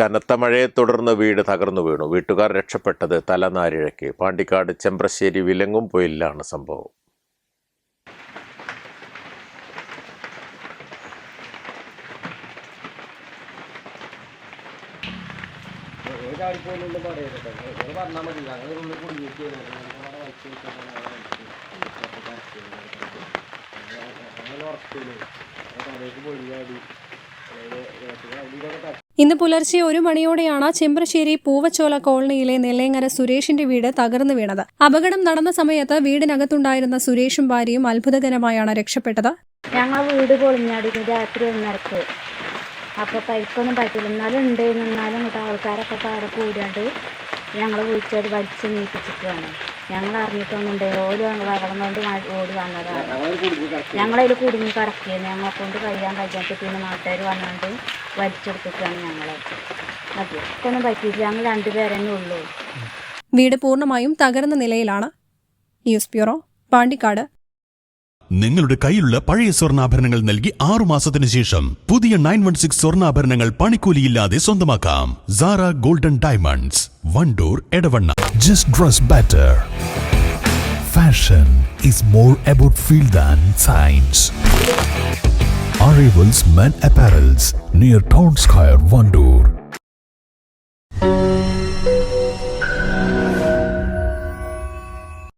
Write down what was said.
കനത്ത മഴയെ തുടർന്ന് വീട് തകർന്നു വീണു. വീട്ടുകാർ രക്ഷപ്പെട്ടത് തലനാരിഴയ്ക്ക്. പാണ്ടിക്കാട് ചെമ്പ്രശ്ശേരി വിലങ്ങും പൊയിലാണ് സംഭവം. ഇന്ന് പുലർച്ചെ ഒരു മണിയോടെയാണ് ചെമ്പ്രശ്ശേരി പൂവച്ചോല കോളനിയിലെ നെല്ലേങ്ങര സുരേഷിന്റെ വീട് തകർന്നു വീണത്. അപകടം നടന്ന സമയത്ത് വീടിനകത്തുണ്ടായിരുന്ന സുരേഷും ഭാര്യയും അത്ഭുതകരമായാണ് രക്ഷപ്പെട്ടത്. ഞങ്ങൾ വീട് പൊളിഞ്ഞാടിക്കും രാത്രി ഒന്നരക്ക്. അപ്പോൾ പരിക്കൊന്നും പറ്റില്ല. എന്നാലും ഉണ്ട് എന്നാലും ആൾക്കാരൊക്കെ പാടെ കൂടിയാണ്ട് ഞങ്ങൾ വിളിച്ചത് വലിച്ച് നീപ്പിച്ചിട്ടാണ് ഞങ്ങൾ അറിഞ്ഞിട്ടൊന്നുണ്ട് ഓരോ വെള്ളം കൊണ്ട് ഓടി വന്നതാണ്. ഞങ്ങളതിൽ കുടുങ്ങി കിടക്കുകയാണ് ഞങ്ങളെ കൊണ്ട് കഴിയാൻ കഴിയാത്ത പിന്നെ നാട്ടുകാർ വന്നുകൊണ്ട് വലിച്ചെടുത്തിട്ടാണ് ഞങ്ങളെ. മതി ഒന്നും പറ്റിയില്ല ഞങ്ങൾ രണ്ടുപേരെന്നെ ഉള്ളൂ. വീട് പൂർണമായും തകർന്ന നിലയിലാണ് ന്യൂസ് ബ്യൂറോ പാണ്ടിക്കാട്. നിങ്ങളുടെ കയ്യിലുള്ള പഴയ സ്വർണാഭരണങ്ങൾ നൽകി ആറു മാസത്തിനു ശേഷം പുതിയ നയൻ വൺ സിക്സ് സ്വർണാഭരണങ്ങൾ പണിക്കൂലിയില്ലാതെ സ്വന്തമാക്കാം Sara golden diamonds Wandoor Edavanna just dress better. Fashion is more about feel than science Arrivals Men Apparels near Town Square, Vandoor.